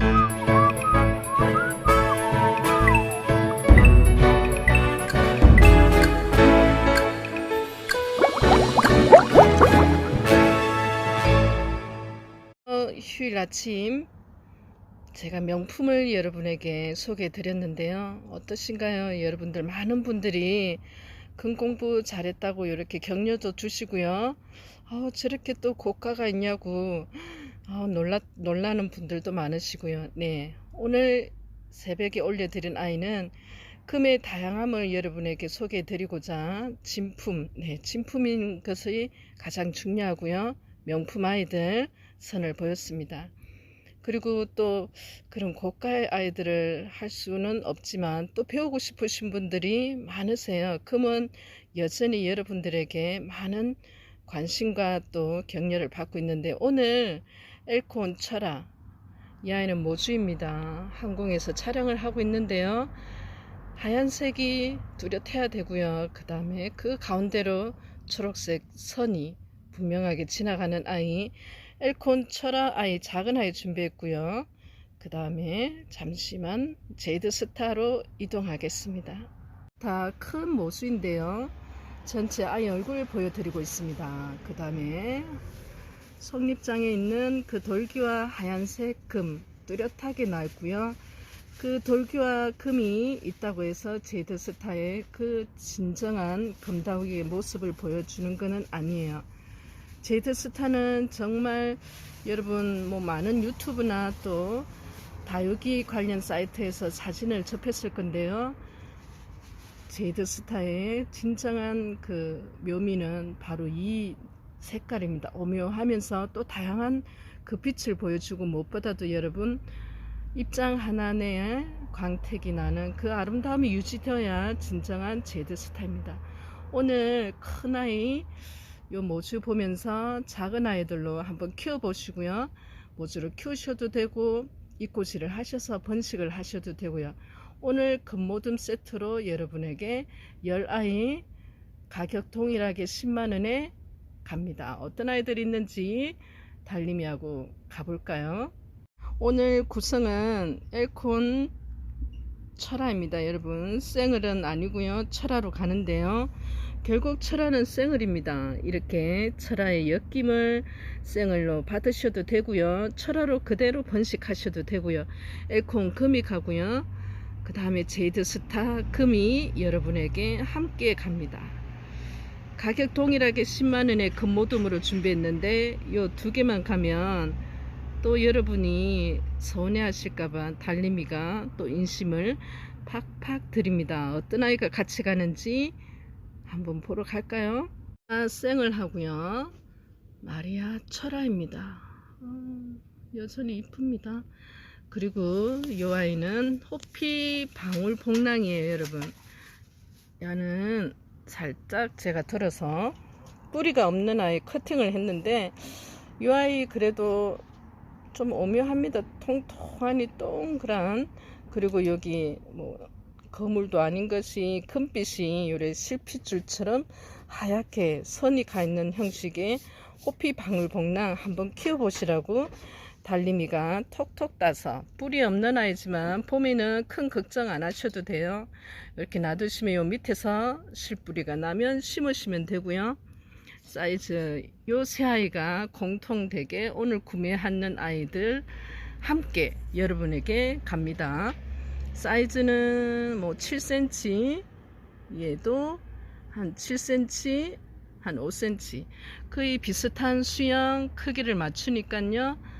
어, 휴일 아침 제가 명품을 여러분에게 소개해 드렸는데요. 어떠신가요? 여러분들 많은 분들이 금 공부 잘했다고 이렇게 격려도 주시고요. 아, 저렇게 또 고가가 있냐고 아, 놀라, 놀라는 분들도 많으시고요. 네. 오늘 새벽에 올려드린 아이는 금의 다양함을 여러분에게 소개해 드리고자 진품, 네, 진품인 것이 가장 중요하고요. 명품 아이들 선을 보였습니다. 그리고 또 그런 고가의 아이들을 할 수는 없지만 또 배우고 싶으신 분들이 많으세요. 금은 여전히 여러분들에게 많은 관심과 또 격려를 받고 있는데 오늘 엘콘 철아 이 아이는 모주입니다. 항공에서 촬영을 하고 있는데요. 하얀색이 뚜렷해야 되고요. 그 다음에 그 가운데로 초록색 선이 분명하게 지나가는 아이 엘콘 철아 아이 작은 아이 준비했고요. 그 다음에 잠시만 제이드 스타로 이동하겠습니다. 다 큰 모수인데요. 전체 아이 얼굴 보여드리고 있습니다. 그 다음에 속립장에 있는 그 돌기와 하얀색 금 뚜렷하게 나 있고요. 그 돌기와 금이 있다고 해서 제이드 스타의 그 진정한 금다우기의 모습을 보여주는 것은 아니에요. 제이드 스타는 정말 여러분 뭐 많은 유튜브나 또 다육이 관련 사이트에서 사진을 접했을 건데요. 제이드 스타의 진정한 그 묘미는 바로 이 색깔입니다. 오묘하면서 또 다양한 그 빛을 보여주고 무엇보다도 여러분 입장 하나 내에 광택이 나는 그 아름다움이 유지되어야 진정한 제이드 스타입니다. 오늘 큰 아이 요 모주 보면서 작은 아이들로 한번 키워 보시고요. 모주를 키우셔도 되고 입고지를 하셔서 번식을 하셔도 되고요. 오늘 금모듬 세트로 여러분에게 10아이 가격 동일하게 10만원에 갑니다. 어떤 아이들이 있는지 달림이하고 가볼까요? 오늘 구성은 엘콘 철화입니다. 여러분 생을은 아니고요. 철화로 가는데요. 결국 철화는 생을입니다. 이렇게 철화의 엮임을 생을로 받으셔도 되고요. 철화로 그대로 번식하셔도 되고요. 엘콘 금이 가고요. 그 다음에 제이드 스타 금이 여러분에게 함께 갑니다. 가격 동일하게 10만원의 금모둠으로 준비했는데 요 두 개만 가면 또 여러분이 서운해하실까봐 달림이가 또 인심을 팍팍 드립니다. 어떤 아이가 같이 가는지 한번 보러 갈까요? 아, 생을 하고요. 마리아 철아입니다. 어, 여전히 이쁩니다. 그리고 이 아이는 호피 방울 복랑이에요, 여러분. 얘는 살짝 제가 들어서 뿌리가 없는 아이 커팅을 했는데 이 아이 그래도 좀 오묘합니다. 통통하니 동그란 그리고 여기 뭐 거물도 아닌 것이 금빛이 요래 실핏줄처럼 하얗게 선이 가 있는 형식의 호피 방울복랑 한번 키워보시라고 달림이가 톡톡 따서 뿌리 없는 아이지만 봄에는 큰 걱정 안 하셔도 돼요. 이렇게 놔두시면 요 밑에서 실뿌리가 나면 심으시면 되고요. 사이즈 요 세 아이가 공통되게 오늘 구매하는 아이들 함께 여러분에게 갑니다. 사이즈는 뭐 7cm 얘도 한 7cm 한 5cm 거의 비슷한 수영 크기를 맞추니까요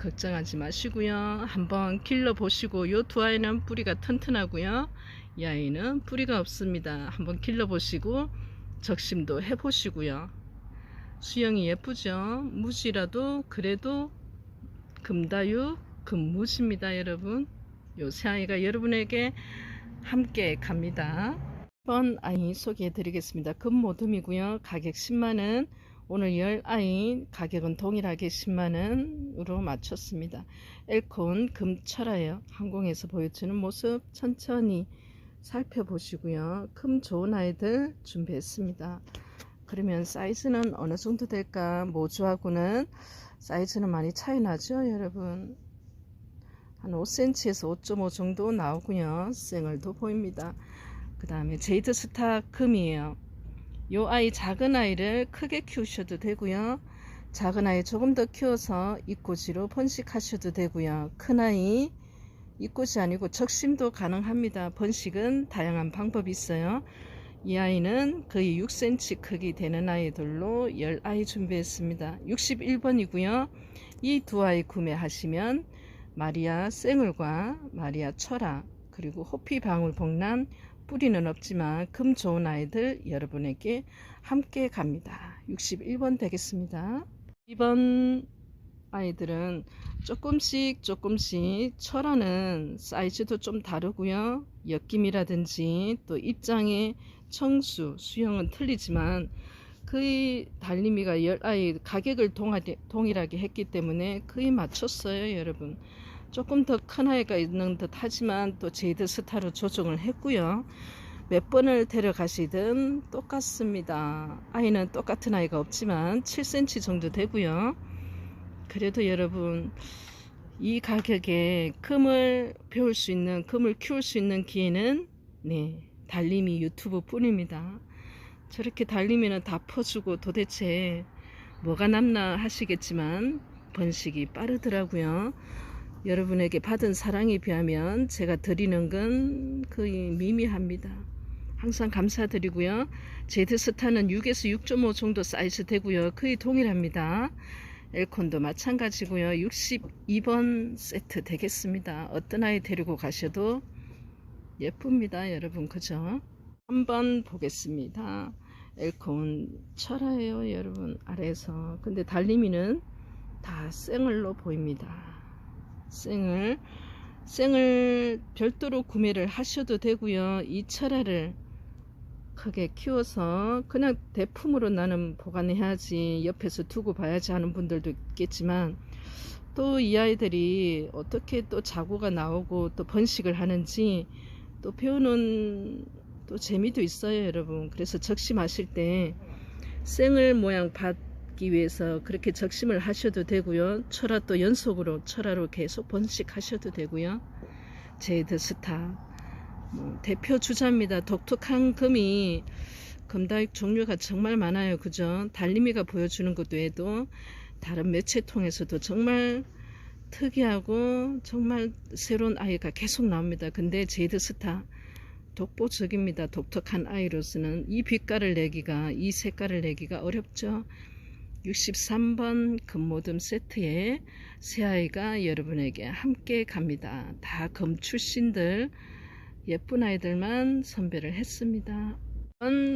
걱정하지 마시고요. 한번 길러 보시고 요 두 아이는 뿌리가 튼튼하고요. 이 아이는 뿌리가 없습니다. 한번 길러 보시고 적심도 해 보시고요. 수영이 예쁘죠? 무지라도 그래도 금다육 금무지입니다 여러분. 요 세 아이가 여러분에게 함께 갑니다. 번 아이 소개해 드리겠습니다. 금모듬이고요. 가격 10만원 오늘 10아이 가격은 동일하게 10만원으로 맞췄습니다. 엘콘 금철아예요. 항공에서 보여주는 모습 천천히 살펴보시고요. 금 좋은 아이들 준비했습니다. 그러면 사이즈는 어느 정도 될까? 모주하고는 사이즈는 많이 차이 나죠, 여러분? 한 5cm에서 5.5 정도 나오고요. 생얼도 보입니다. 그 다음에 제이드 스타 금이에요. 요 아이 작은 아이를 크게 키우셔도 되고요. 작은 아이 조금 더 키워서 입꼬지로 번식하셔도 되고요. 큰 아이 입꼬지 아니고 적심도 가능합니다. 번식은 다양한 방법이 있어요. 이 아이는 거의 6cm 크기 되는 아이들로 10아이 준비했습니다. 61번이고요. 이 두 아이 구매하시면 마리아 생얼과 마리아 철아 그리고 호피 방울 복란 뿌리는 없지만 금 좋은 아이들 여러분에게 함께 갑니다. 61번 되겠습니다. 이번 아이들은 조금씩 조금씩 철화는 사이즈도 좀 다르고요. 엮임이라든지 또 입장의 청수, 수영은 틀리지만 거의 달림이가 열 아이 가격을 동일하게 했기 때문에 거의 맞췄어요, 여러분. 조금 더 큰 아이가 있는 듯 하지만 또 제이드 스타로 조정을 했고요. 몇 번을 데려가시든 똑같습니다. 아이는 똑같은 아이가 없지만 7cm 정도 되고요. 그래도 여러분 이 가격에 금을 배울 수 있는 금을 키울 수 있는 기회는 네 달림이 유튜브 뿐입니다. 저렇게 달리면 다 퍼주고 도대체 뭐가 남나 하시겠지만 번식이 빠르더라고요. 여러분에게 받은 사랑에 비하면 제가 드리는 건 거의 미미합니다. 항상 감사드리고요. 제드스타는 6에서 6.5 정도 사이즈 되고요. 거의 동일합니다. 엘콘도 마찬가지고요. 62번 세트 되겠습니다. 어떤 아이 데리고 가셔도 예쁩니다. 여러분 그죠? 한번 보겠습니다. 엘콘 철화예요. 여러분 아래에서 근데 달리미는 다 생얼로 보입니다. 생을 생을 별도로 구매를 하셔도 되고요. 이 철화를 크게 키워서 그냥 대품으로 나는 보관해야지 옆에서 두고 봐야지 하는 분들도 있겠지만 또 이 아이들이 어떻게 또 자고가 나오고 또 번식을 하는지 또 배우는 또 재미도 있어요 여러분 그래서 적심하실 때 생을 모양 받기 위해서 그렇게 적심을 하셔도 되고요 철화 또 연속으로 철화로 계속 번식하셔도 되고요 제이드 스타 뭐 대표 주자입니다. 독특한 금이 금다육 종류가 정말 많아요. 그죠? 달림이가 보여주는 것 외에도 다른 매체 통해서도 정말 특이하고 정말 새로운 아이가 계속 나옵니다. 근데 제이드스타 독보적입니다. 독특한 아이로서는 이 빛깔을 내기가 이 색깔을 내기가 어렵죠. 63번 금모듬 세트에 새 아이가 여러분에게 함께 갑니다. 다금 출신들 예쁜 아이들만 선별을 했습니다.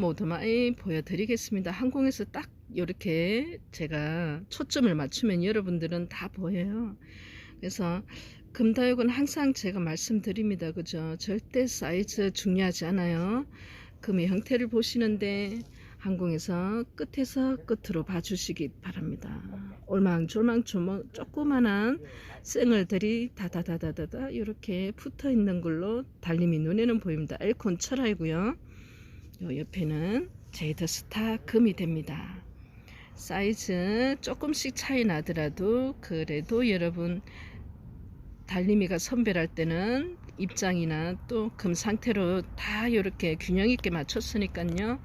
모드마이 보여드리겠습니다. 항공에서 딱 이렇게 제가 초점을 맞추면 여러분들은 다 보여요. 그래서 금다육은 항상 제가 말씀드립니다. 그죠? 절대 사이즈 중요하지 않아요. 금의 형태를 보시는데 항공에서 끝에서 끝으로 봐주시기 바랍니다. 올망졸망 조그만한 생얼들이 다다다다다다 이렇게 붙어 있는 걸로 달림이 눈에는 보입니다. 엘콘 철화이고요. 요 옆에는 제이드 스타 금이 됩니다. 사이즈 조금씩 차이 나더라도 그래도 여러분 달림이가 선별할 때는 입장이나 또 금 상태로 다 이렇게 균형 있게 맞췄으니까요.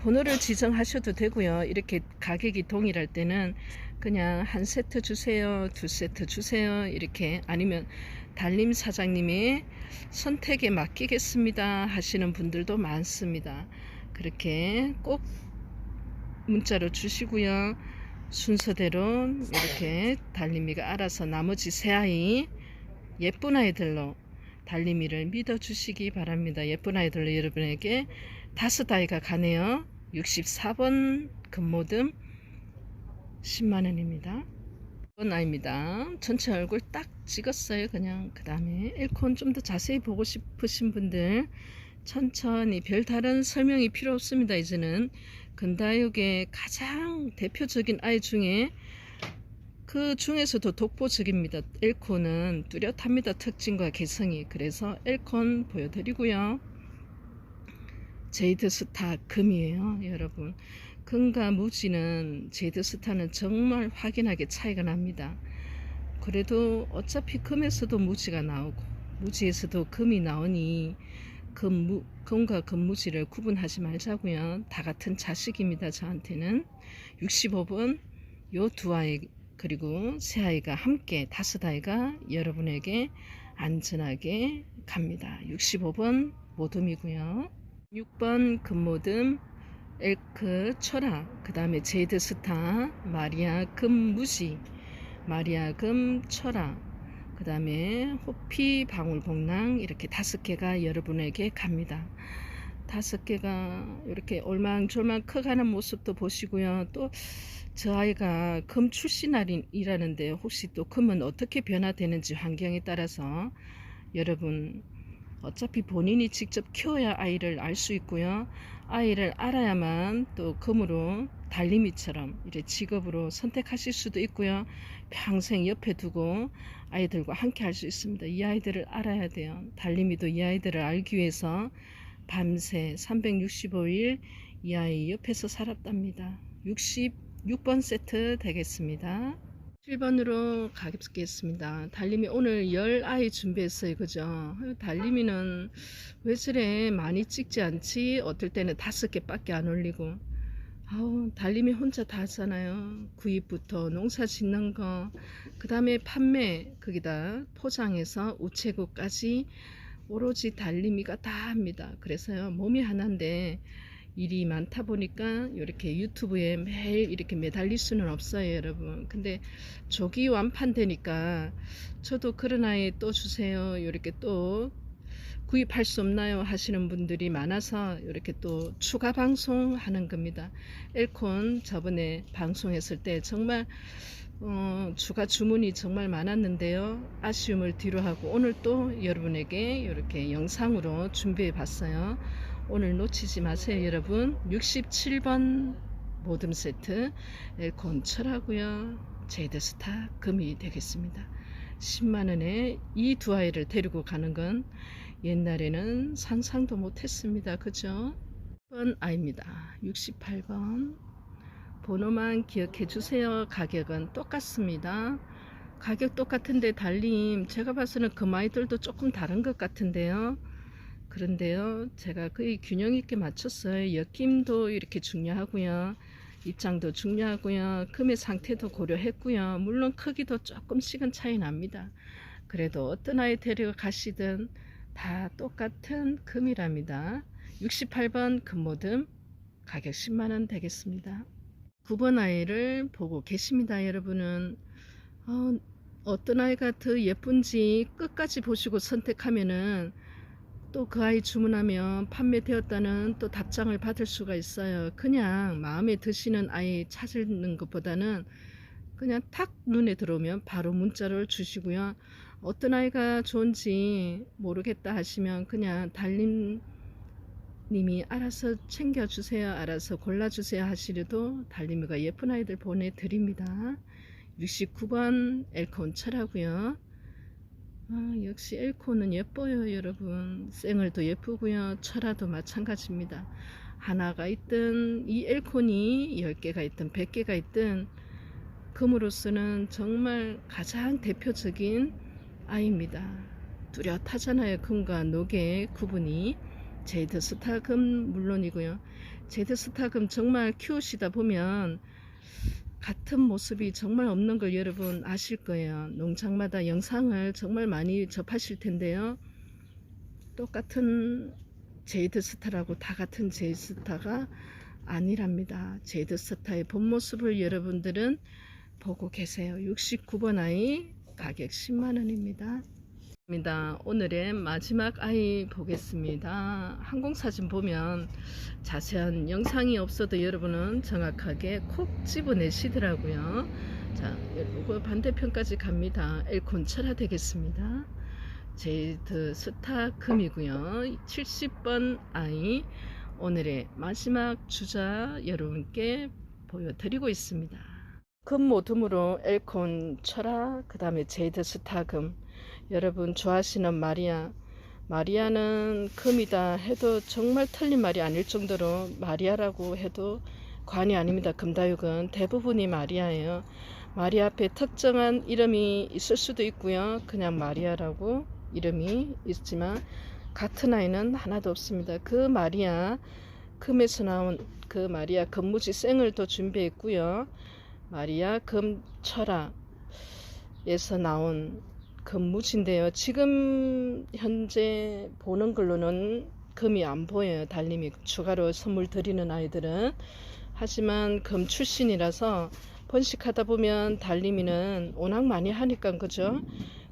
번호를 지정하셔도 되고요. 이렇게 가격이 동일할 때는 그냥 한 세트 주세요, 두 세트 주세요. 이렇게 아니면 달림 사장님이 선택에 맡기겠습니다 하시는 분들도 많습니다. 그렇게 꼭 문자로 주시고요. 순서대로 이렇게 달림이가 알아서 나머지 세 아이 예쁜 아이들로 달림이를 믿어 주시기 바랍니다. 예쁜 아이들로 여러분에게 다섯 아이가 가네요. 64번 금모듬 10만원입니다. 이번 아이입니다. 전체 얼굴 딱 찍었어요. 그냥 그 다음에 일콘 좀 더 자세히 보고 싶으신 분들 천천히 별다른 설명이 필요 없습니다. 이제는 근다육의 가장 대표적인 아이 중에 그 중에서도 독보적입니다. 엘콘은 뚜렷합니다. 특징과 개성이. 그래서 엘콘 보여드리고요. 제이드 스타 금이에요 여러분 금과 무지는 제이드 스타는 정말 확연하게 차이가 납니다 그래도 어차피 금에서도 무지가 나오고 무지에서도 금이 나오니 금무, 금과 금무지를 구분하지 말자고요. 다 같은 자식입니다. 저한테는 65번 요 두 아이 그리고 세 아이가 함께 다섯 아이가 여러분에게 안전하게 갑니다. 65번 모듬이고요. 6번 금모듬 엘크 초라 그 다음에 제드 스타 마리아 금무지 마리아 금 초라 그 다음에 호피 방울복랑 이렇게 다섯 개가 여러분에게 갑니다. 다섯 개가 이렇게 올망졸망 커가는 모습도 보시고요. 또 저 아이가 금 출신이라는데 혹시 또 금은 어떻게 변화되는지 환경에 따라서 여러분 어차피 본인이 직접 키워야 아이를 알 수 있고요. 아이를 알아야만 또 금으로 달림이처럼 이래 직업으로 선택하실 수도 있고요. 평생 옆에 두고 아이들과 함께 할 수 있습니다. 이 아이들을 알아야 돼요. 달림이도 이 아이들을 알기 위해서 밤새 365일 이 아이 옆에서 살았답니다. 66번 세트 되겠습니다. 7번으로 가겠습니다. 달림이 오늘 10아이 준비했어요. 그죠? 달림이는 왜 저래 많이 찍지 않지? 어떨 때는 다섯 개밖에 안 올리고. 아우, 달림이 혼자 다 하잖아요. 구입부터 농사 짓는 거, 그 다음에 판매, 거기다 포장해서 우체국까지 오로지 달림이가 다 합니다. 그래서요, 몸이 하나인데, 일이 많다 보니까 이렇게 유튜브에 매일 이렇게 매달릴 수는 없어요, 여러분. 근데 조기 완판되니까 저도 그런 아이 또 주세요. 이렇게 또 구입할 수 없나요? 하시는 분들이 많아서 이렇게 또 추가 방송하는 겁니다. 엘콘 저번에 방송했을 때 정말 어, 추가 주문이 정말 많았는데요. 아쉬움을 뒤로 하고 오늘 또 여러분에게 이렇게 영상으로 준비해 봤어요. 오늘 놓치지 마세요, 여러분. 67번 모듬 세트 엘콘 철하고요. 제드스타 금이 되겠습니다. 10만원에 이 두 아이를 데리고 가는 건 옛날에는 상상도 못했습니다. 그죠? 1번 아입니다. 68번 번호만 기억해 주세요. 가격은 똑같습니다. 가격 똑같은데 달림 제가 봐서는 금 아이들도 조금 다른 것 같은데요. 그런데요, 제가 거의 균형 있게 맞췄어요. 엮임도 이렇게 중요하고요. 입장도 중요하고요. 금의 상태도 고려했고요. 물론 크기도 조금씩은 차이 납니다. 그래도 어떤 아이 데리고 가시든 다 똑같은 금이랍니다. 68번 금모듬 가격 10만원 되겠습니다. 9번 아이를 보고 계십니다. 여러분은 어, 어떤 아이가 더 예쁜지 끝까지 보시고 선택하면은 또 그 아이 주문하면 판매되었다는 또 답장을 받을 수가 있어요. 그냥 마음에 드시는 아이 찾는 것보다는 그냥 탁 눈에 들어오면 바로 문자를 주시고요. 어떤 아이가 좋은지 모르겠다 하시면 그냥 달님 님이 알아서 챙겨주세요. 알아서 골라주세요 하시려도 달님이가 예쁜 아이들 보내드립니다. 69번 엘콘 철하고요. 아, 역시 엘코는 예뻐요, 여러분. 쌩얼도 예쁘고요. 철화도 마찬가지입니다. 하나가 있든 이 엘콘이 10개가 있든 100개가 있든 금으로서는 정말 가장 대표적인 아이입니다. 뚜렷하잖아요. 금과 녹의 구분이. 제이드 스타금 물론이고요. 제이드 스타금 정말 키우시다 보면 같은 모습이 정말 없는 걸 여러분 아실 거예요. 농장마다 영상을 정말 많이 접하실 텐데요. 똑같은 제이드 스타라고 다 같은 제이드 스타가 아니랍니다. 제이드 스타의 본 모습을 여러분들은 보고 계세요. 69번 아이 가격 10만원입니다. 입니다. 오늘의 마지막 아이 보겠습니다. 항공사진 보면 자세한 영상이 없어도 여러분은 정확하게 콕 집어내시더라고요. 자, 이거 반대편까지 갑니다. 엘콘 철화 되겠습니다. 제이드 스타 금이고요. 70번 아이 오늘의 마지막 주자 여러분께 보여드리고 있습니다. 금 모둠으로 엘콘 철화 그 다음에 제이드 스타 금 여러분 좋아하시는 마리아 마리아는 금이다 해도 정말 틀린 말이 아닐 정도로 마리아라고 해도 관이 아닙니다. 금다육은 대부분이 마리아예요. 마리아 앞에 특정한 이름이 있을 수도 있고요. 그냥 마리아라고 이름이 있지만 같은 아이는 하나도 없습니다. 그 마리아 금에서 나온 그 마리아 금무지 생을 또 준비했고요. 마리아 금철화에서 나온 금무지인데요. 지금 현재 보는 걸로는 금이 안 보여요. 달님이 추가로 선물 드리는 아이들은 하지만 금 출신이라서 번식하다 보면 달님이는 워낙 많이 하니까 그죠?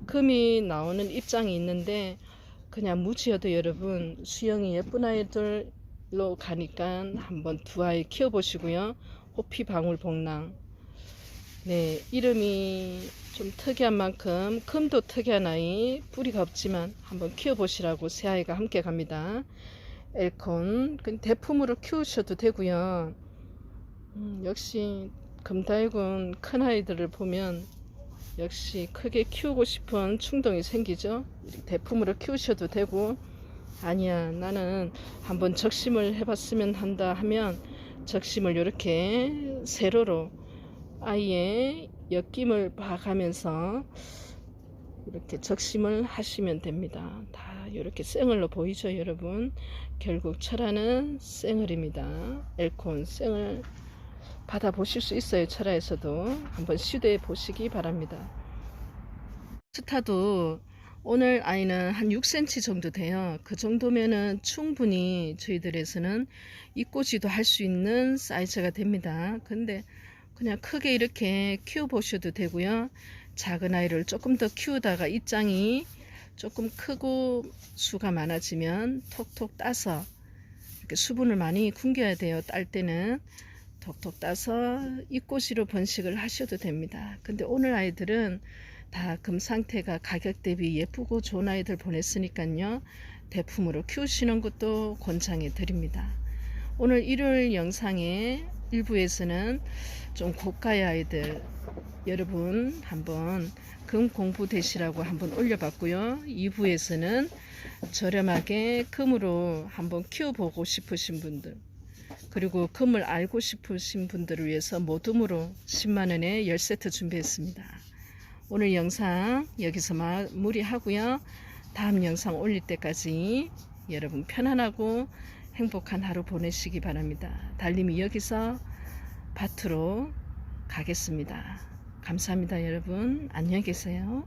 금이 나오는 입장이 있는데 그냥 무지여도 여러분 수영이 예쁜 아이들로 가니까 한번 두 아이 키워보시고요. 호피 방울 복랑 네 이름이 좀 특이한 만큼 금도 특이한 아이 뿌리가 없지만 한번 키워보시라고 새 아이가 함께 갑니다. 엘콘 그 대품으로 키우셔도 되고요. 음, 역시 금달군 큰 아이들을 보면 역시 크게 키우고 싶은 충동이 생기죠. 대품으로 키우셔도 되고 아니야 나는 한번 적심을 해봤으면 한다 하면 적심을 이렇게 세로로 아이의 엮임을 봐가면서 이렇게 적심을 하시면 됩니다. 다 이렇게 생얼로 보이죠 여러분 결국 철화는 생얼입니다. 엘콘 생얼 받아 보실 수 있어요. 철화에서도 한번 시도해 보시기 바랍니다. 스타도 오늘 아이는 한 6cm 정도 돼요. 그 정도면은 충분히 저희들에서는 입꼬지도 할 수 있는 사이즈가 됩니다. 근데 그냥 크게 이렇게 키워 보셔도 되고요. 작은 아이를 조금 더 키우다가 입장이 조금 크고 수가 많아지면 톡톡 따서 이렇게 수분을 많이 궁겨야 돼요. 딸 때는 톡톡 따서 입꼬시로 번식을 하셔도 됩니다. 근데 오늘 아이들은 다 금 상태가 가격 대비 예쁘고 좋은 아이들 보냈으니까요. 대품으로 키우시는 것도 권장해 드립니다. 오늘 일요일 영상에 일부에서는 좀 고가의 아이들 여러분 한번 금 공부 되시라고 한번 올려봤고요. 2부에서는 저렴하게 금으로 한번 키워보고 싶으신 분들 그리고 금을 알고 싶으신 분들을 위해서 모둠으로 10만원에 10세트 준비했습니다. 오늘 영상 여기서 마무리하고요. 다음 영상 올릴 때까지 여러분 편안하고 행복한 하루 보내시기 바랍니다. 달님이 여기서 밭으로 가겠습니다. 감사합니다, 여러분. 안녕히 계세요.